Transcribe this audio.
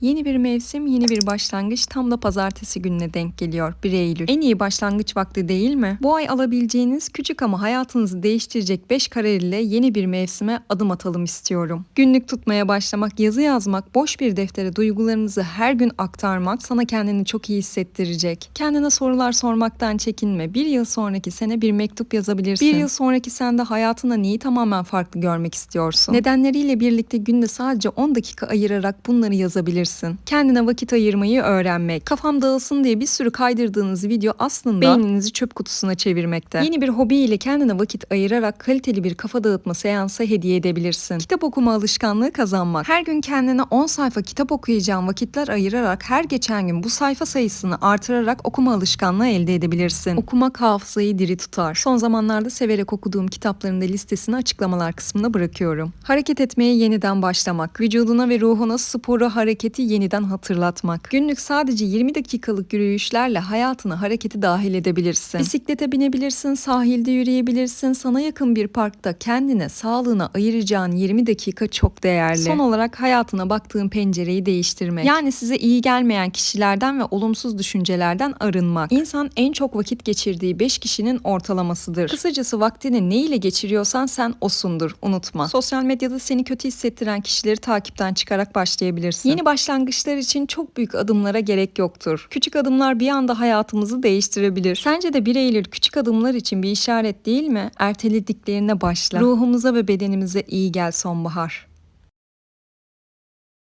Yeni bir mevsim, yeni bir başlangıç tam da pazartesi gününe denk geliyor. 1 Eylül. En iyi başlangıç vakti değil mi? Bu ay alabileceğiniz küçük ama hayatınızı değiştirecek 5 karar ile yeni bir mevsime adım atalım istiyorum. Günlük tutmaya başlamak, yazı yazmak, boş bir deftere duygularınızı her gün aktarmak sana kendini çok iyi hissettirecek. Kendine sorular sormaktan çekinme. Bir yıl sonraki sene bir mektup yazabilirsin. Bir yıl sonraki sen de hayatında neyi tamamen farklı görmek istiyorsun? Nedenleriyle birlikte günde sadece 10 dakika ayırarak bunları yazabilirsin. Kendine vakit ayırmayı öğrenmek. Kafam dağılsın diye bir sürü kaydırdığınız video aslında beyninizi çöp kutusuna çevirmekte. Yeni bir hobi ile kendine vakit ayırarak kaliteli bir kafa dağıtma seansı hediye edebilirsin. Kitap okuma alışkanlığı kazanmak. Her gün kendine 10 sayfa kitap okuyacağın vakitler ayırarak her geçen gün bu sayfa sayısını artırarak okuma alışkanlığı elde edebilirsin. Okumak hafızayı diri tutar. Son zamanlarda severek okuduğum kitapların da listesini açıklamalar kısmına bırakıyorum. Hareket etmeye yeniden başlamak. Vücuduna ve ruhuna sporu, hareketi yeniden hatırlatmak. Günlük sadece 20 dakikalık yürüyüşlerle hayatına hareketi dahil edebilirsin. Bisiklete binebilirsin, sahilde yürüyebilirsin. Sana yakın bir parkta kendine, sağlığına ayıracağın 20 dakika çok değerli. Son olarak hayatına baktığın pencereyi değiştirmek. Yani size iyi gelmeyen kişilerden ve olumsuz düşüncelerden arınmak. İnsan en çok vakit geçirdiği 5 kişinin ortalamasıdır. Kısacası vaktini ne ile geçiriyorsan sen osundur. Unutma. Sosyal medyada seni kötü hissettiren kişileri takipten çıkarak başlayabilirsin. Yeni başlangıçlar için çok büyük adımlara gerek yoktur. Küçük adımlar bir anda hayatımızı değiştirebilir. Sence de 1 Eylül küçük adımlar için bir işaret değil mi? Ertelediklerine başla. Ruhumuza ve bedenimize iyi gel sonbahar.